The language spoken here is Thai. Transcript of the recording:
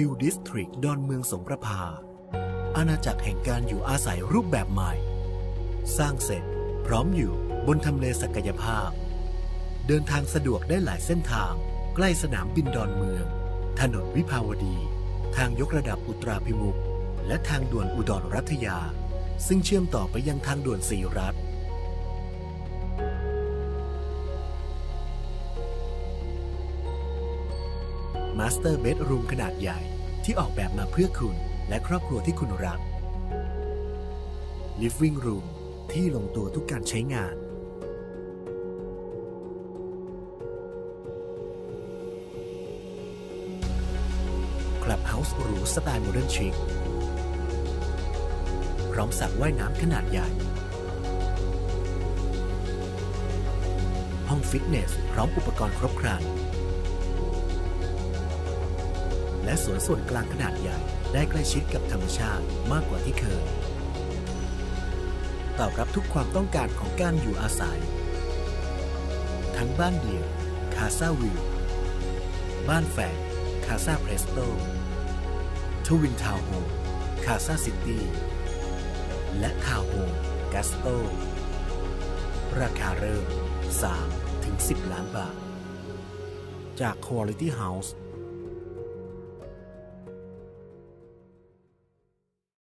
คิวดิสทริกดอนเมืองสงประภา อาณาจักรแห่งการอยู่อาศัยรูปแบบใหม่ สร้างเสร็จพร้อมอยู่บนทำเลศักยภาพ เดินทางสะดวกได้หลายเส้นทาง ใกล้สนามบินดอนเมือง ถนนวิภาวดี ทางยกระดับอุตราพิมุขและทางด่วนอุดรรัตยา ซึ่งเชื่อมต่อไปยังทางด่วนสีรัฐ มาสเตอร์เบดรูมขนาดใหญ่ที่ออกแบบมาเพื่อคุณและครอบครัวที่คุณรัก Living Room ที่ลงตัวทุกการใช้งาน Clubhouse หรูสไตล์โมเดิร์นชิคพร้อมสระว่ายน้ำขนาดใหญ่ ห้องฟิตเนสพร้อมอุปกรณ์ครบครัน สวนส่วนกลางขนาดใหญ่ได้ใกล้ชิดกับธรรมชาติมากกว่าที่เคย ตอบรับทุกความต้องการของการอยู่อาศัย ทั้งบ้านเดี่ยวคาซาวิวบ้านแฝดคาซาเพรสโตทวินทาวโฮมคาซาซิตี้ และทาวโฮมกัสโต ราคาเริ่ม3ถึง10 ล้านบาท จาก Quality House